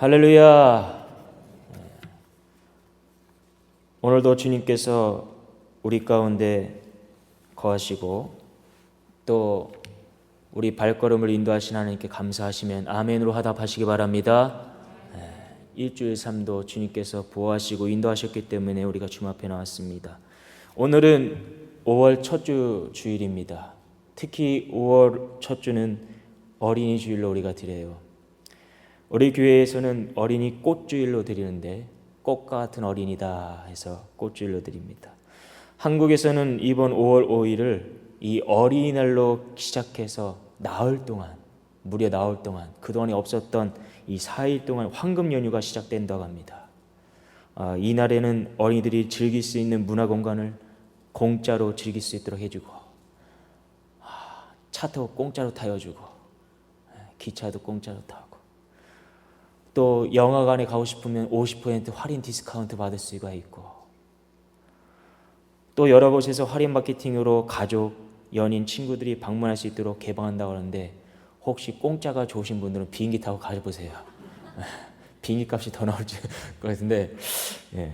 할렐루야. 오늘도 주님께서 우리 가운데 거하시고 또 우리 발걸음을 인도하신 하나님께 감사하시면 아멘으로 화답하시기 바랍니다. 예, 일주일 삶도 주님께서 보호하시고 인도하셨기 때문에 우리가 주님 앞에 나왔습니다. 오늘은 5월 첫 주 주일입니다. 특히 5월 첫 주는 어린이 주일로 우리가 드려요. 우리 교회에서는 어린이 꽃주일로 드리는데 꽃과 같은 어린이다 해서 꽃주일로 드립니다. 한국에서는 이번 5월 5일을 이 어린이날로 시작해서 나흘 동안 무려 나흘 동안 그동안에 없었던 이 4일 동안 황금 연휴가 시작된다고 합니다. 아, 이 날에는 어린이들이 즐길 수 있는 문화 공간을 공짜로 즐길 수 있도록 해주고 아, 차 타고 공짜로 타여주고 예, 기차도 공짜로 타고 또 영화관에 가고 싶으면 50% 할인 디스카운트 받을 수가 있고 또 여러 곳에서 할인 마케팅으로 가족, 연인, 친구들이 방문할 수 있도록 개방한다고 하는데 혹시 공짜가 좋으신 분들은 비행기 타고 가보세요. 비행기 값이 더 나올 것 같은데 예.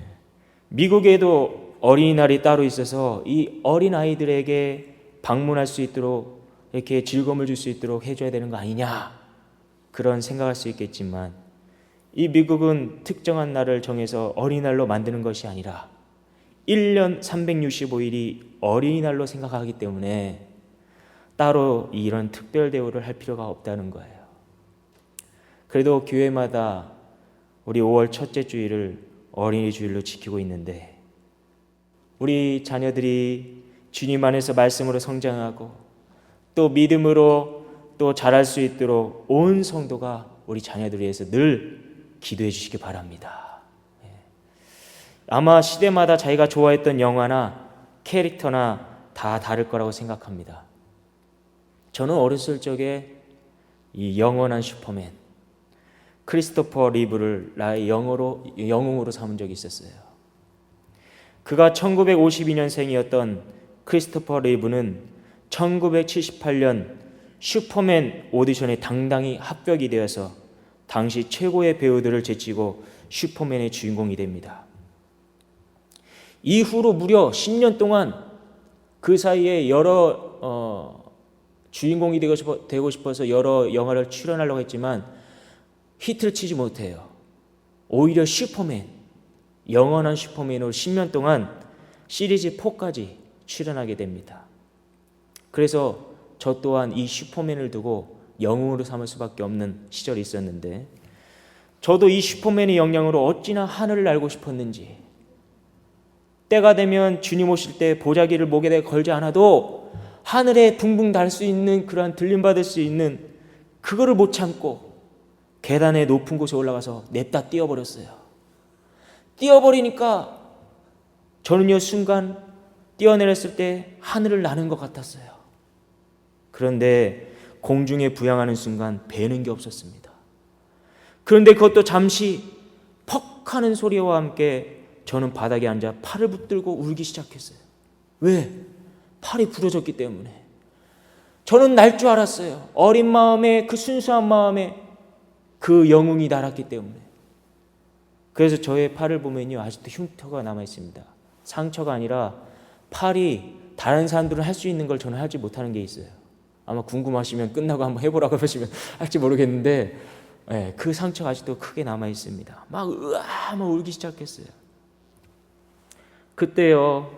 미국에도 어린이날이 따로 있어서 이 어린 아이들에게 방문할 수 있도록 이렇게 즐거움을 줄 수 있도록 해줘야 되는 거 아니냐 그런 생각할 수 있겠지만 이 미국은 특정한 날을 정해서 어린이날로 만드는 것이 아니라 1년 365일이 어린이날로 생각하기 때문에 따로 이런 특별 대우를 할 필요가 없다는 거예요. 그래도 교회마다 우리 5월 첫째 주일을 어린이 주일로 지키고 있는데 우리 자녀들이 주님 안에서 말씀으로 성장하고 또 믿음으로 또 자랄 수 있도록 온 성도가 우리 자녀들 위해서 늘 기도해 주시기 바랍니다. 예. 아마 시대마다 자기가 좋아했던 영화나 캐릭터나 다 다를 거라고 생각합니다. 저는 어렸을 적에 이 영원한 슈퍼맨 크리스토퍼 리브를 나의 영어로 영웅으로 삼은 적이 있었어요. 그가 1952년생이었던 크리스토퍼 리브는 1978년 슈퍼맨 오디션에 당당히 합격이 되어서 당시 최고의 배우들을 제치고 슈퍼맨의 주인공이 됩니다. 이후로 무려 10년 동안 그 사이에 여러 어, 주인공이 되고, 싶어, 싶어 서 여러 영화를 출연하려고 했지만 히트를 치지 못해요. 오히려 슈퍼맨, 영원한 슈퍼맨으로 10년 동안 시리즈 4까지 출연하게 됩니다. 그래서 저 또한 이 슈퍼맨을 두고 영웅으로 삼을 수밖에 없는 시절이 있었는데 저도 이 슈퍼맨의 영향으로 어찌나 하늘을 날고 싶었는지 때가 되면 주님 오실 때 보자기를 목에 걸지 않아도 하늘에 붕붕 달 수 있는 그러한 들림 받을 수 있는 그거를 못 참고 계단의 높은 곳에 올라가서 냅다 뛰어버렸어요. 뛰어버리니까 저는요 순간 뛰어내렸을 때 하늘을 나는 것 같았어요. 그런데 공중에 부양하는 순간 배는 게 없었습니다. 그런데 그것도 잠시 퍽 하는 소리와 함께 저는 바닥에 앉아 팔을 붙들고 울기 시작했어요. 왜? 팔이 부러졌기 때문에. 저는 날 줄 알았어요. 어린 마음에 그 순수한 마음에 그 영웅이 날았기 때문에. 그래서 저의 팔을 보면요. 아직도 흉터가 남아 있습니다. 상처가 아니라 팔이 다른 사람들은 할 수 있는 걸 저는 하지 못하는 게 있어요. 아마 궁금하시면 끝나고 한번 해보라고 하시면 할지 모르겠는데 네, 그 상처가 아직도 크게 남아 있습니다. 막 으아 막 울기 시작했어요. 그때요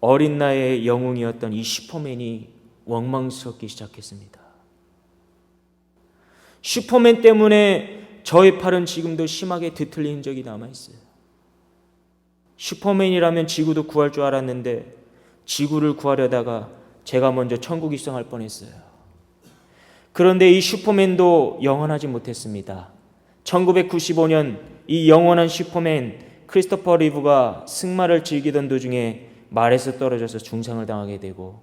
어린 나이의 영웅이었던 이 슈퍼맨이 원망스럽기 시작했습니다. 슈퍼맨 때문에 저의 팔은 지금도 심하게 뒤틀린 적이 남아 있어요. 슈퍼맨이라면 지구도 구할 줄 알았는데 지구를 구하려다가 제가 먼저 천국 입성할 뻔했어요. 그런데 이 슈퍼맨도 영원하지 못했습니다. 1995년 이 영원한 슈퍼맨 크리스토퍼 리브가 승마를 즐기던 도중에 말에서 떨어져서 중상을 당하게 되고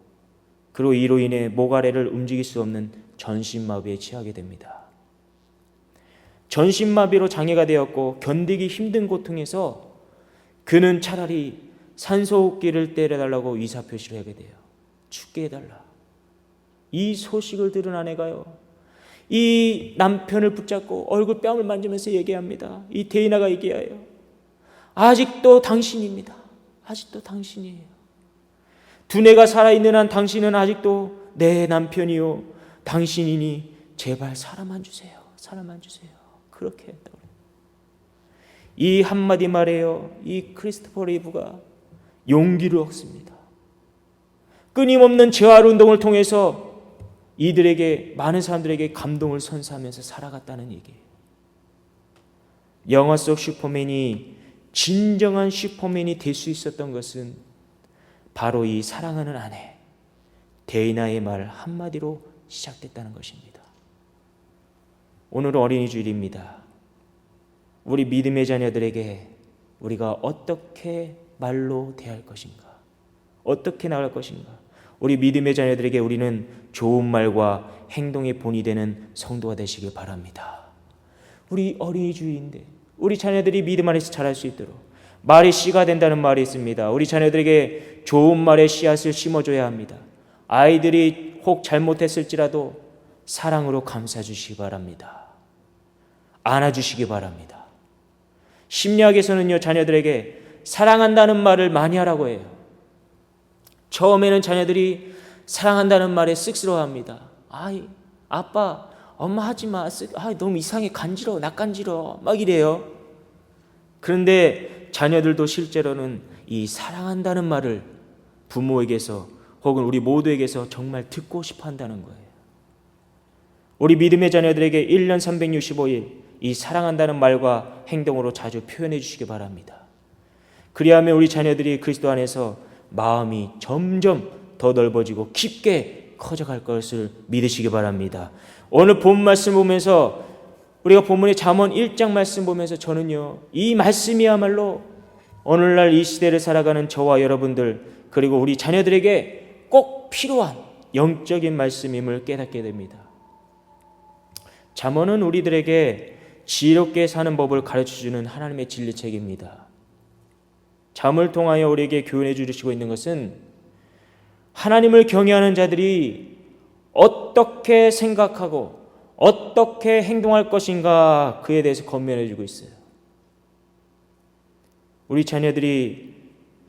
그로 이로 인해 모가래를 움직일 수 없는 전신마비에 취하게 됩니다. 전신마비로 장애가 되었고 견디기 힘든 고통에서 그는 차라리 산소호흡기를 때려달라고 의사표시를 하게 돼요. 죽게 해달라. 이 소식을 들은 아내가요. 이 남편을 붙잡고 얼굴 뺨을 만지면서 얘기합니다. 이 데이나가 얘기해요. 아직도 당신입니다. 아직도 당신이에요. 두뇌가 살아있는 한 당신은 아직도 내 남편이요. 당신이니 제발 사람만 주세요. 사람만 주세요. 그렇게 했다고. 이 한마디 말에요. 이 크리스토퍼 리브가 용기를 얻습니다. 끊임없는 재활 운동을 통해서 이들에게 많은 사람들에게 감동을 선사하면서 살아갔다는 얘기예요. 영화 속 슈퍼맨이 진정한 슈퍼맨이 될 수 있었던 것은 바로 이 사랑하는 아내 데이나의 말 한마디로 시작됐다는 것입니다. 오늘은 어린이 주일입니다. 우리 믿음의 자녀들에게 우리가 어떻게 말로 대할 것인가? 어떻게 나갈 것인가? 우리 믿음의 자녀들에게 우리는 좋은 말과 행동의 본이 되는 성도가 되시길 바랍니다. 우리 어린이 주일인데 우리 자녀들이 믿음 안에서 자랄 수 있도록 말이 씨가 된다는 말이 있습니다. 우리 자녀들에게 좋은 말의 씨앗을 심어줘야 합니다. 아이들이 혹 잘못했을지라도 사랑으로 감싸 주시기 바랍니다. 안아주시기 바랍니다. 심리학에서는요, 자녀들에게 사랑한다는 말을 많이 하라고 해요. 처음에는 자녀들이 사랑한다는 말에 쑥스러워 합니다. 아이, 아빠, 엄마 하지 마. 아, 너무 이상해. 간지러워. 나 간지러워. 막 이래요. 그런데 자녀들도 실제로는 이 사랑한다는 말을 부모에게서 혹은 우리 모두에게서 정말 듣고 싶어 한다는 거예요. 우리 믿음의 자녀들에게 1년 365일 이 사랑한다는 말과 행동으로 자주 표현해 주시기 바랍니다. 그리하면 우리 자녀들이 그리스도 안에서 마음이 점점 더 넓어지고 깊게 커져갈 것을 믿으시기 바랍니다. 오늘 본 말씀 보면서 우리가 본문의 잠언 1장 말씀 보면서 저는요 이 말씀이야말로 오늘날 이 시대를 살아가는 저와 여러분들 그리고 우리 자녀들에게 꼭 필요한 영적인 말씀임을 깨닫게 됩니다. 잠언은 우리들에게 지혜롭게 사는 법을 가르쳐 주는 하나님의 진리책입니다. 잠을 통하여 우리에게 교훈해 주시고 있는 것은 하나님을 경외하는 자들이 어떻게 생각하고 어떻게 행동할 것인가 그에 대해서 건면해 주고 있어요. 우리 자녀들이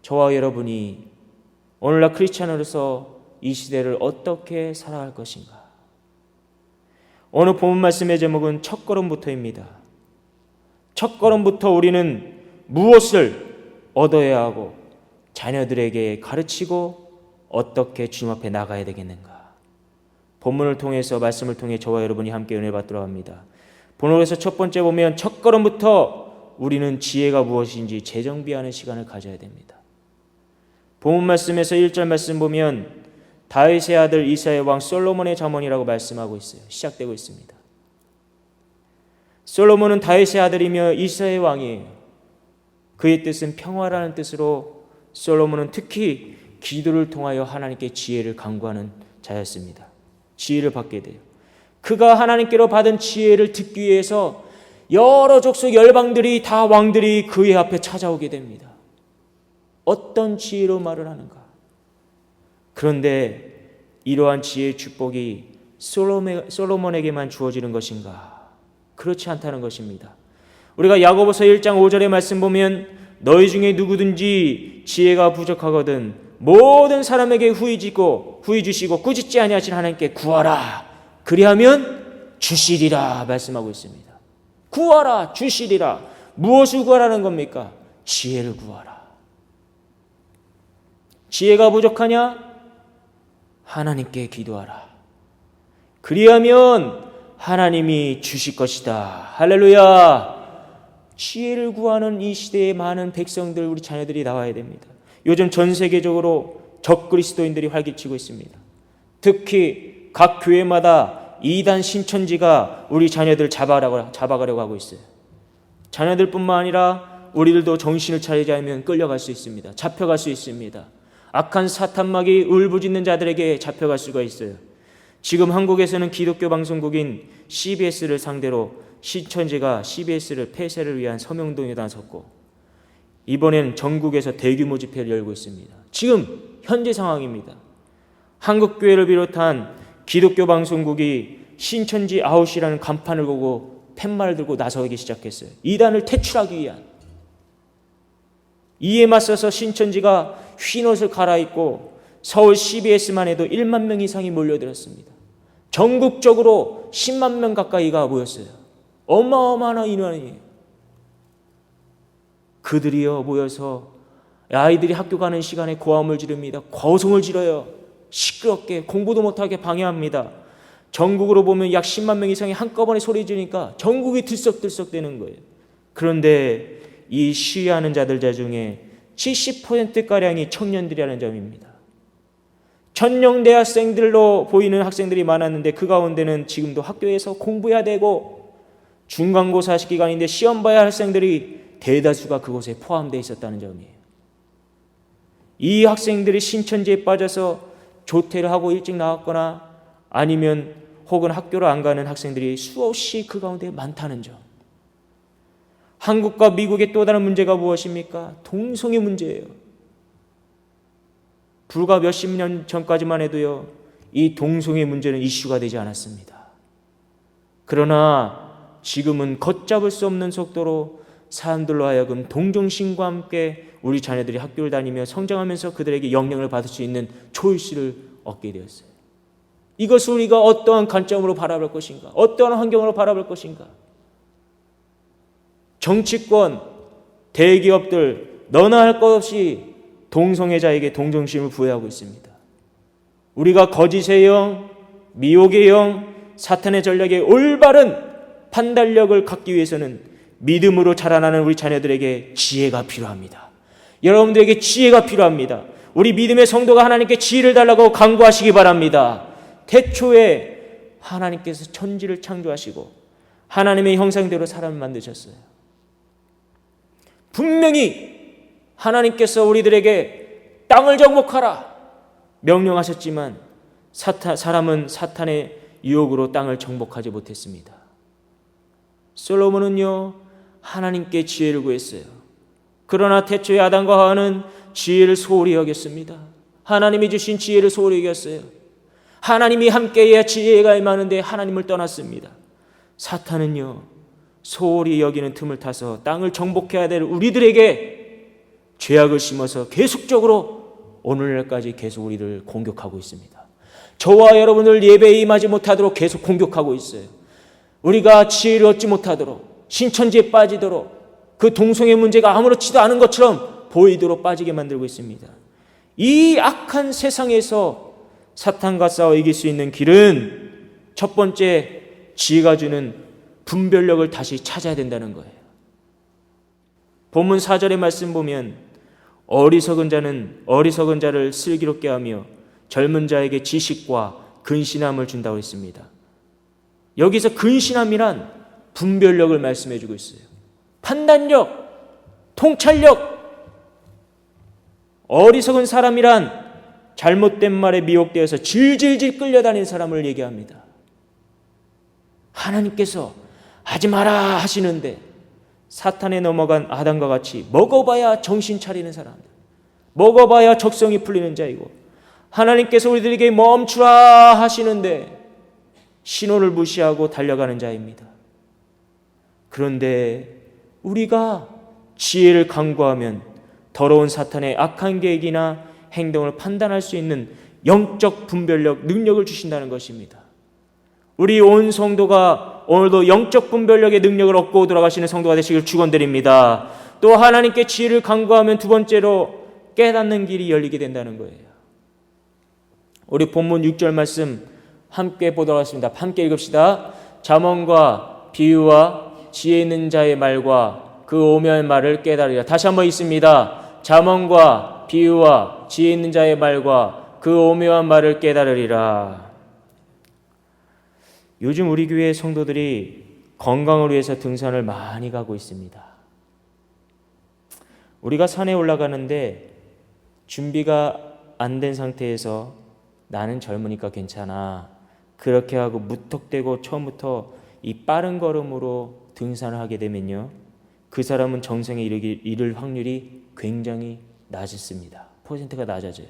저와 여러분이 오늘날 크리스찬으로서 이 시대를 어떻게 살아갈 것인가? 오늘 본문 말씀의 제목은 첫 걸음부터입니다. 첫 걸음부터 우리는 무엇을 얻어야 하고 자녀들에게 가르치고 어떻게 주님 앞에 나가야 되겠는가? 본문을 통해서 말씀을 통해 저와 여러분이 함께 은혜 받도록 합니다. 본문에서 첫 번째 보면 첫 걸음부터 우리는 지혜가 무엇인지 재정비하는 시간을 가져야 됩니다. 본문 말씀에서 1절 말씀 보면 다윗의 아들 이사의 왕 솔로몬의 자문이라고 말씀하고 있어요. 시작되고 있습니다. 솔로몬은 다윗의 아들이며 이사의 왕이에요. 그의 뜻은 평화라는 뜻으로 솔로몬은 특히 기도를 통하여 하나님께 지혜를 강구하는 자였습니다. 지혜를 받게 돼요. 그가 하나님께로 받은 지혜를 듣기 위해서 여러 족속 열방들이 다 왕들이 그의 앞에 찾아오게 됩니다. 어떤 지혜로 말을 하는가? 그런데 이러한 지혜의 축복이 솔로몬에게만 주어지는 것인가? 그렇지 않다는 것입니다. 우리가 야고보서 1장 5절의 말씀 보면 너희 중에 누구든지 지혜가 부족하거든 모든 사람에게 후이 지고 후이 주시고 꾸짖지 아니하신 하나님께 구하라. 그리하면 주시리라 말씀하고 있습니다. 구하라 주시리라. 무엇을 구하라는 겁니까? 지혜를 구하라. 지혜가 부족하냐? 하나님께 기도하라. 그리하면 하나님이 주실 것이다. 할렐루야. 지혜를 구하는 이 시대의 많은 백성들, 우리 자녀들이 나와야 됩니다. 요즘 전 세계적으로 적그리스도인들이 활기치고 있습니다. 특히 각 교회마다 이단 신천지가 우리 자녀들 잡아가려고, 잡아가려고 하고 있어요. 자녀들뿐만 아니라 우리들도 정신을 차리지 않으면 끌려갈 수 있습니다. 잡혀갈 수 있습니다. 악한 사탄막이 울부짖는 자들에게 잡혀갈 수가 있어요. 지금 한국에서는 기독교 방송국인 CBS를 상대로 신천지가 CBS를 폐쇄를 위한 서명동에 나섰고 이번엔 전국에서 대규모 집회를 열고 있습니다. 지금 현재 상황입니다. 한국 교회를 비롯한 기독교 방송국이 신천지 아웃이라는 간판을 보고 팻말을 들고 나서기 시작했어요. 이단을 퇴출하기 위한. 이에 맞서서 신천지가 흰 옷을 갈아입고 서울 CBS만 해도 1만 명 이상이 몰려들었습니다. 전국적으로 10만 명 가까이가 모였어요. 어마어마한 인원이에요. 그들이요 모여서 아이들이 학교 가는 시간에 고함을 지릅니다. 거성을 지르요. 시끄럽게 공부도 못하게 방해합니다. 전국으로 보면 약 10만 명 이상이 한꺼번에 소리 지르니까 전국이 들썩들썩 되는 거예요. 그런데 이 시위하는 자들 자 중에 70%가량이 청년들이라는 점입니다. 전형대학생들로 보이는 학생들이 많았는데 그 가운데는 지금도 학교에서 공부해야 되고 중간고사 기간인데 시험 봐야 할 학생들이 대다수가 그곳에 포함되어 있었다는 점이에요. 이 학생들이 신천지에 빠져서 조퇴를 하고 일찍 나왔거나 아니면 혹은 학교를 안 가는 학생들이 수없이 그 가운데 많다는 점. 한국과 미국의 또 다른 문제가 무엇입니까? 동성애 문제예요. 불과 몇십 년 전까지만 해도요, 이 동성애 문제는 이슈가 되지 않았습니다. 그러나 지금은 걷잡을 수 없는 속도로 사람들로 하여금 동정심과 함께 우리 자녀들이 학교를 다니며 성장하면서 그들에게 영향을 받을 수 있는 초이스를 얻게 되었어요. 이것을 우리가 어떠한 관점으로 바라볼 것인가? 어떠한 환경으로 바라볼 것인가? 정치권, 대기업들 너나 할 것 없이 동성애자에게 동정심을 부여하고 있습니다. 우리가 거짓의 영, 미혹의 영, 사탄의 전략에 올바른 판단력을 갖기 위해서는 믿음으로 자라나는 우리 자녀들에게 지혜가 필요합니다. 여러분들에게 지혜가 필요합니다. 우리 믿음의 성도가 하나님께 지혜를 달라고 강구하시기 바랍니다. 태초에 하나님께서 천지를 창조하시고 하나님의 형상대로 사람을 만드셨어요. 분명히 하나님께서 우리들에게 땅을 정복하라 명령하셨지만 사탄, 사람은 사탄의 유혹으로 땅을 정복하지 못했습니다. 솔로몬은요 하나님께 지혜를 구했어요. 그러나 태초에 아담과 하와는 지혜를 소홀히 여겼습니다. 하나님이 주신 지혜를 소홀히 여겼어요. 하나님이 함께해야 지혜가 임하는데 하나님을 떠났습니다. 사탄은요 소홀히 여기는 틈을 타서 땅을 정복해야 될 우리들에게 죄악을 심어서 계속적으로 오늘날까지 계속 우리를 공격하고 있습니다. 저와 여러분을 예배에 임하지 못하도록 계속 공격하고 있어요. 우리가 지혜를 얻지 못하도록 신천지에 빠지도록 그 동성애 문제가 아무렇지도 않은 것처럼 보이도록 빠지게 만들고 있습니다. 이 악한 세상에서 사탄과 싸워 이길 수 있는 길은 첫 번째 지혜가 주는 분별력을 다시 찾아야 된다는 거예요. 본문 4절의 말씀 보면 어리석은 자는 어리석은 자를 슬기롭게 하며 젊은 자에게 지식과 근신함을 준다고 했습니다. 여기서 근신함이란 분별력을 말씀해 주고 있어요. 판단력, 통찰력. 어리석은 사람이란 잘못된 말에 미혹되어서 질질질 끌려다니는 사람을 얘기합니다. 하나님께서 하지 마라 하시는데 사탄에 넘어간 아담과 같이 먹어봐야 정신 차리는 사람들, 먹어봐야 적성이 풀리는 자이고 하나님께서 우리들에게 멈추라 하시는데 신호를 무시하고 달려가는 자입니다. 그런데 우리가 지혜를 강구하면 더러운 사탄의 악한 계획이나 행동을 판단할 수 있는 영적 분별력, 능력을 주신다는 것입니다. 우리 온 성도가 오늘도 영적 분별력의 능력을 얻고 돌아가시는 성도가 되시길 축원드립니다. 또 하나님께 지혜를 강구하면 두 번째로 깨닫는 길이 열리게 된다는 거예요. 우리 본문 6절 말씀 함께 보도록 하겠습니다. 함께 읽읍시다. 잠언과 비유와 지혜 있는 자의 말과 그 오묘한 말을 깨달으라. 다시 한번 있습니다. 잠언과 비유와 지혜 있는 자의 말과 그 오묘한 말을 깨달으리라. 요즘 우리 교회 성도들이 건강을 위해서 등산을 많이 가고 있습니다. 우리가 산에 올라가는데 준비가 안 된 상태에서 나는 젊으니까 괜찮아. 그렇게 하고 무턱대고 처음부터 이 빠른 걸음으로 등산을 하게 되면요. 그 사람은 이르기, 이를 확률이 굉장히 낮습니다. 퍼센트가 낮아져요.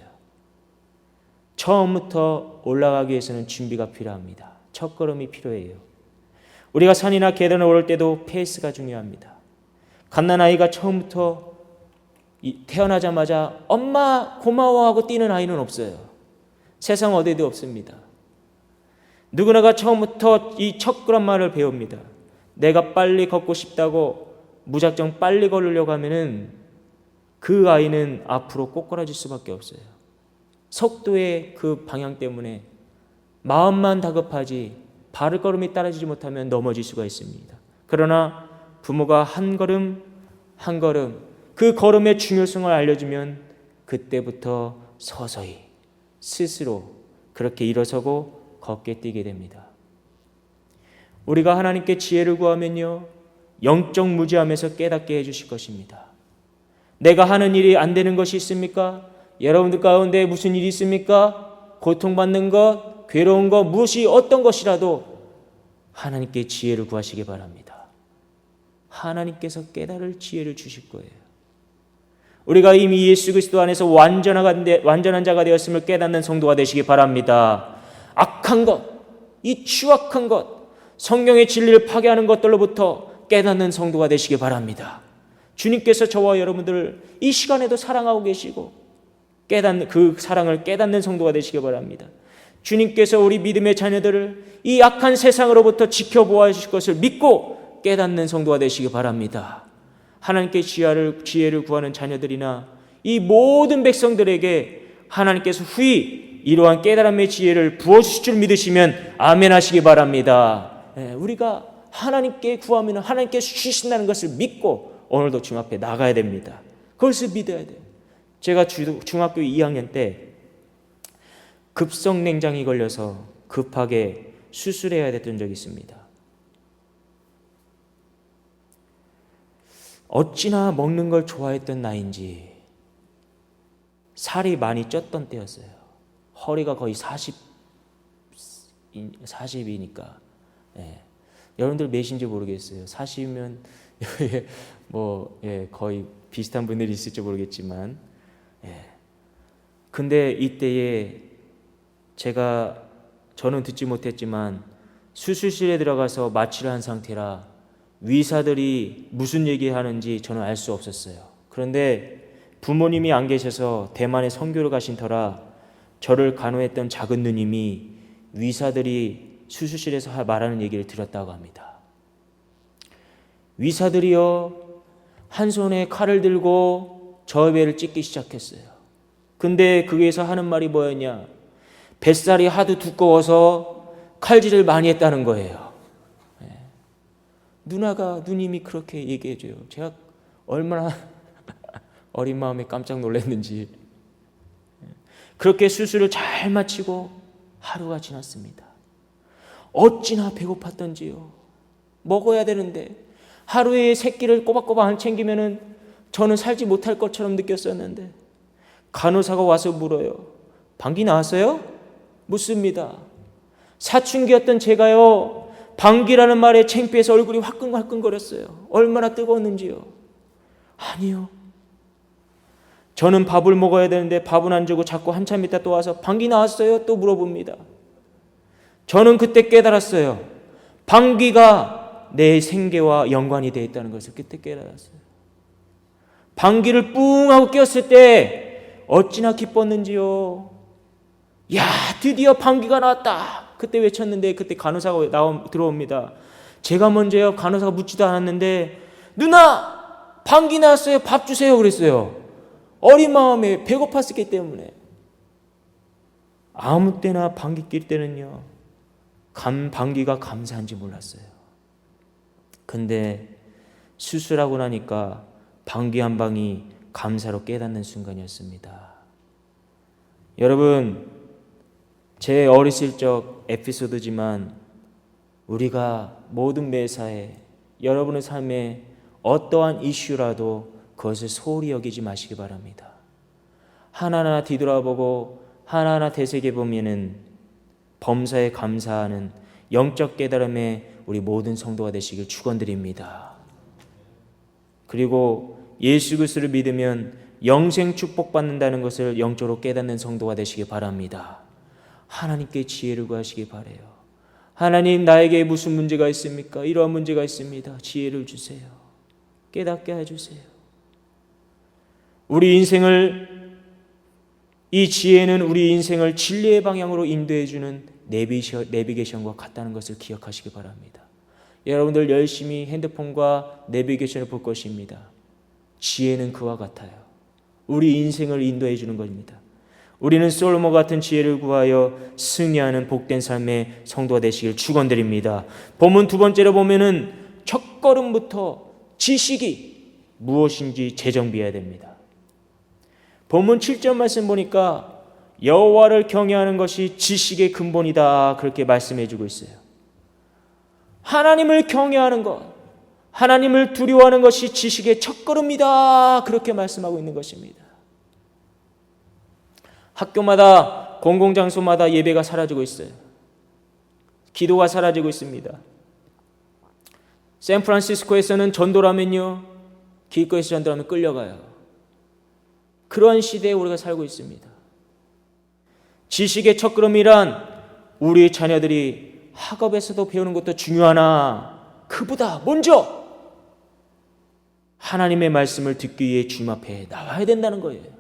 처음부터 올라가기 위해서는 준비가 필요합니다. 첫걸음이 필요해요. 우리가 산이나 계단을 오를 때도 페이스가 중요합니다. 갓난 아이가 처음부터 이- 태어나자마자 엄마 고마워하고 뛰는 아이는 없어요. 세상 어디에도 없습니다. 누구나가 처음부터 이첫 걸음마를 배웁니다. 내가 빨리 걷고 싶다고 무작정 빨리 걸으려고 하면은 그 아이는 앞으로 꼬꾸라질 수밖에 없어요. 속도의 그 방향 때문에 마음만 다급하지 발걸음이 따라지지 못하면 넘어질 수가 있습니다. 그러나 부모가 한 걸음 한 걸음 그 걸음의 중요성을 알려주면 그때부터 서서히 스스로 그렇게 일어서고 걷게 뛰게 됩니다. 우리가 하나님께 지혜를 구하면요 영적 무지함에서 깨닫게 해주실 것입니다. 내가 하는 일이 안 되는 것이 있습니까? 여러분들 가운데 무슨 일이 있습니까? 고통받는 것, 괴로운 것, 무엇이 어떤 것이라도 하나님께 지혜를 구하시기 바랍니다. 하나님께서 깨달을 지혜를 주실 거예요. 우리가 이미 예수 그리스도 안에서 완전한, 자가 되었음을 깨닫는 성도가 되시기 바랍니다. 악한 것, 이 추악한 것, 성경의 진리를 파괴하는 것들로부터 깨닫는 성도가 되시기 바랍니다. 주님께서 저와 여러분들을 이 시간에도 사랑하고 계시고 깨닫는 그 사랑을 깨닫는 성도가 되시기 바랍니다. 주님께서 우리 믿음의 자녀들을 이 악한 세상으로부터 지켜보아 주실 것을 믿고 깨닫는 성도가 되시기 바랍니다. 하나님께 지혜를, 지혜를 구하는 자녀들이나 이 모든 백성들에게 하나님께서 후히 이러한 깨달음의 지혜를 부어주실 줄 믿으시면 아멘 하시기 바랍니다. 예, 우리가 하나님께 구하면 하나님께서 주신다는 것을 믿고 오늘도 주 앞에 나가야 됩니다. 그것을 믿어야 돼요. 제가 주- 중학교 2학년 때 급성 냉장이 걸려서 급하게 수술해야 됐던 적이 있습니다. 어찌나 먹는 걸 좋아했던 나인지 살이 많이 쪘던 때였어요. 허리가 거의 40 40이니까 예. 여러분들 몇인지 모르겠어요. 40이면 뭐 예, 거의 비슷한 분들이 있을지 모르겠지만 예. 근데 이때에 제가 저는 듣지 못했지만 수술실에 들어가서 마취를 한 상태라 의사들이 무슨 얘기하는지 저는 알 수 없었어요. 그런데 부모님이 안 계셔서 대만에 선교를 가신 터라 저를 간호했던 작은 누님이 의사들이 수술실에서 하- 말하는 얘기를 들었다고 합니다. 의사들이요 한 손에 칼을 들고 저 배를 찢기 시작했어요. 근데 거기에서 하는 말이 뭐였냐? 뱃살이 하도 두꺼워서 칼질을 많이 했다는 거예요. 예. 누나가 누님이 그렇게 얘기해 줘요. 제가 얼마나 어린 마음에 깜짝 놀랐는지. 예. 그렇게 수술을 잘 마치고 하루가 지났습니다. 어찌나 배고팠던지요. 먹어야 되는데 하루에 세 끼를 꼬박꼬박 안 챙기면은 저는 살지 못할 것처럼 느꼈었는데 간호사가 와서 물어요. 방귀 나왔어요? 묻습니다. 사춘기였던 제가요, 방귀라는 말에 창피해서 얼굴이 화끈화끈거렸어요. 얼마나 뜨거웠는지요. 아니요. 저는 밥을 먹어야 되는데 밥은 안 주고 자꾸 한참 있다 또 와서 방귀 나왔어요? 또 물어봅니다. 저는 그때 깨달았어요. 방귀가 내 생계와 연관이 되어 있다는 것을 그때 깨달았어요. 방귀를 뿡 하고 꼈을 때 어찌나 기뻤는지요. 야, 드디어 방귀가 나왔다. 그때 외쳤는데 그때 간호사가 나오 들어옵니다. 제가 먼저요. 간호사가 묻지도 않았는데 누나 방귀 나왔어요. 밥 주세요. 그랬어요. 어린 마음에 배고팠기 때문에 아무 때나 방귀 낄 때는요. 감 방귀가 감사한지 몰랐어요. 근데 수술하고 나니까 방귀 한 방이 감사로 깨닫는 순간이었습니다. 여러분, 제 어렸을 적 에피소드지만 우리가 모든 매사에 여러분의 삶에 어떠한 이슈라도 그것을 소홀히 여기지 마시기 바랍니다. 하나하나 뒤돌아보고 하나하나 되새겨 보면은 범사에 감사하는 영적 깨달음에 우리 모든 성도가 되시길 축원드립니다. 그리고 예수 그리스도를 믿으면 영생 축복받는다는 것을 영적으로 깨닫는 성도가 되시기 바랍니다. 하나님께 지혜를 구하시기 바래요. 하나님 나에게 무슨 문제가 있습니까? 이러한 문제가 있습니다. 지혜를 주세요. 깨닫게 해주세요. 우리 인생을 이 지혜는 우리 인생을 진리의 방향으로 인도해 주는 내비게이션과 같다는 것을 기억하시기 바랍니다. 여러분들 열심히 핸드폰과 내비게이션을 볼 것입니다. 지혜는 그와 같아요. 우리 인생을 인도해 주는 것입니다. 우리는 솔로몬 같은 지혜를 구하여 승리하는 복된 삶의 성도가 되시길 축원드립니다. 본문 두 번째로 보면은 첫 걸음부터 지식이 무엇인지 재정비해야 됩니다. 본문 7절 말씀 보니까 여호와를 경외하는 것이 지식의 근본이다 그렇게 말씀해 주고 있어요. 하나님을 경외하는 것, 하나님을 두려워하는 것이 지식의 첫걸음이다 그렇게 말씀하고 있는 것입니다. 학교마다 공공장소마다 예배가 사라지고 있어요. 기도가 사라지고 있습니다. 샌프란시스코에서는 전도라면요. 길거리에서 전도하면 끌려가요. 그러한 시대에 우리가 살고 있습니다. 지식의 첫걸음이란 우리 자녀들이 학업에서도 배우는 것도 중요하나 그보다 먼저 하나님의 말씀을 듣기 위해 주님 앞에 나와야 된다는 거예요.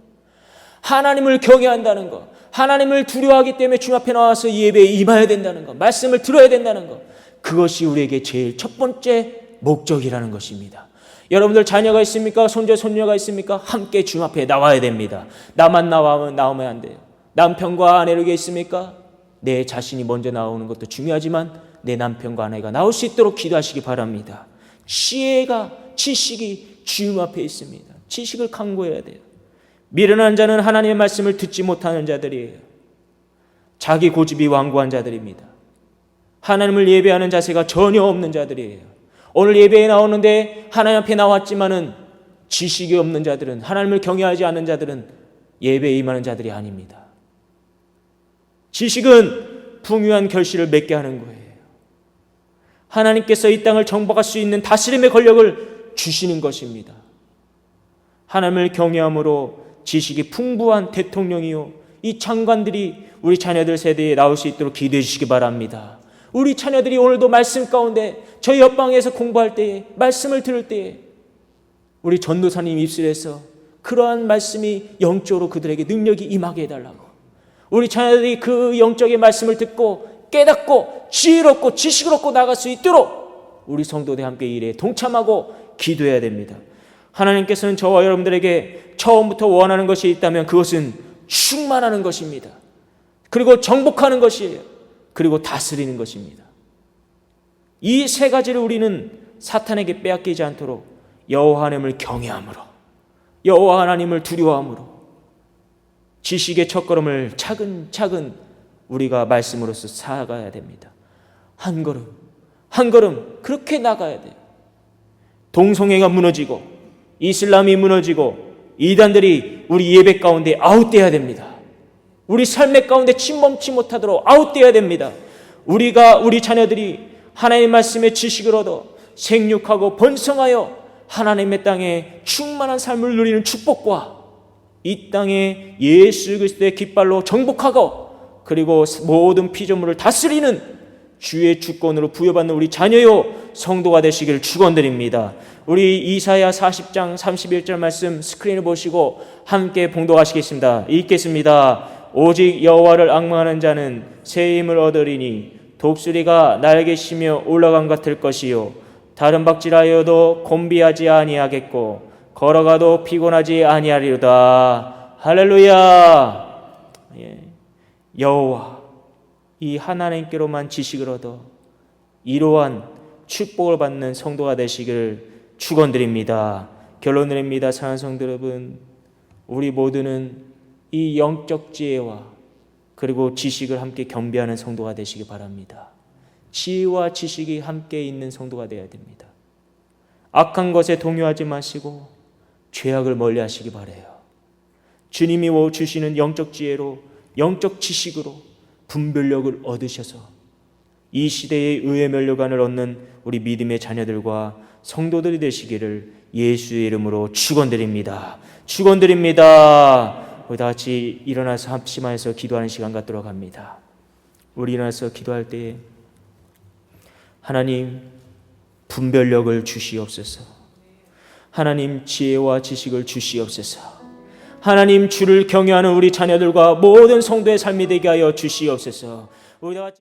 하나님을 경외한다는 것, 하나님을 두려워하기 때문에 주님 앞에 나와서 예배에 임해야 된다는 것, 말씀을 들어야 된다는 것, 그것이 우리에게 제일 첫 번째 목적이라는 것입니다. 여러분들 자녀가 있습니까? 손자, 손녀가 있습니까? 함께 주님 앞에 나와야 됩니다. 나만 나와면 나오면 안 돼요. 남편과 아내에게 있습니까? 내 자신이 먼저 나오는 것도 중요하지만 내 남편과 아내가 나올 수 있도록 기도하시기 바랍니다. 지혜가 지식이 주님 앞에 있습니다. 지식을 강구해야 돼요. 미련한 자는 하나님의 말씀을 듣지 못하는 자들이에요. 자기 고집이 완고한 자들입니다. 하나님을 예배하는 자세가 전혀 없는 자들이에요. 오늘 예배에 나오는데 하나님 앞에 나왔지만은 지식이 없는 자들은 하나님을 경외하지 않는 자들은 예배에 임하는 자들이 아닙니다. 지식은 풍요한 결실을 맺게 하는 거예요. 하나님께서 이 땅을 정복할 수 있는 다스림의 권력을 주시는 것입니다. 하나님을 경외함으로 지식이 풍부한 대통령이요. 이 장관들이 우리 자녀들 세대에 나올 수 있도록 기도해 주시기 바랍니다. 우리 자녀들이 오늘도 말씀 가운데 저희 옆방에서 공부할 때에 말씀을 들을 때에 우리 전도사님 입술에서 그러한 말씀이 영적으로 그들에게 능력이 임하게 해달라고 우리 자녀들이 그 영적인 말씀을 듣고 깨닫고 지혜롭고 지식을 얻고 나갈 수 있도록 우리 성도들 함께 일에 동참하고 기도해야 됩니다. 하나님께서는 저와 여러분들에게 처음부터 원하는 것이 있다면 그것은 충만하는 것입니다. 그리고 정복하는 것이에요. 그리고 다스리는 것입니다. 이 세 가지를 우리는 사탄에게 빼앗기지 않도록 여호와 하나님을 경외함으로 여호와 하나님을 두려워함으로 지식의 첫걸음을 차근차근 우리가 말씀으로서 사가야 됩니다. 한 걸음 한 걸음 그렇게 나가야 돼요. 동성애가 무너지고 이슬람이 무너지고 이단들이 우리 예배 가운데 아웃돼야 됩니다. 우리 삶의 가운데 침범치 못하도록 아웃돼야 됩니다. 우리가 우리 자녀들이 하나님의 말씀의 지식을 얻어 생육하고 번성하여 하나님의 땅에 충만한 삶을 누리는 축복과 이 땅에 예수 그리스도의 깃발로 정복하고 그리고 모든 피조물을 다스리는 주의 주권으로 부여받는 우리 자녀요 성도가 되시기를 축원드립니다. 우리 이사야 40장 31절 말씀 스크린을 보시고 함께 봉독하시겠습니다. 읽겠습니다. 오직 여호와를 악망하는 자는 새 힘을 얻으리니 독수리가 날개 시며 올라간 같을 것이요 다른 박질하여도 곤비하지 아니하겠고 걸어가도 피곤하지 아니하리로다. 할렐루야. 예. 여호와 이 하나님께로만 지식을 얻어 이러한 축복을 받는 성도가 되시기를 축원드립니다. 결론드립니다. 사랑하는 성도 여러분, 우리 모두는 이 영적 지혜와 그리고 지식을 함께 겸비하는 성도가 되시기 바랍니다. 지혜와 지식이 함께 있는 성도가 되어야 됩니다. 악한 것에 동요하지 마시고 죄악을 멀리 하시기 바래요. 주님이 주시는 영적 지혜로 영적 지식으로 분별력을 얻으셔서 이 시대의 의의 면류관을 얻는 우리 믿음의 자녀들과 성도들이 되시기를 예수의 이름으로 축원드립니다. 축원드립니다. 우리 다 같이 일어나서 합심하여서 기도하는 시간 갖도록 합니다. 우리 일어나서 기도할 때에 하나님 분별력을 주시옵소서. 하나님 지혜와 지식을 주시옵소서. 하나님 주를 경외하는 우리 자녀들과 모든 성도의 삶이 되게 하여 주시옵소서. 우리가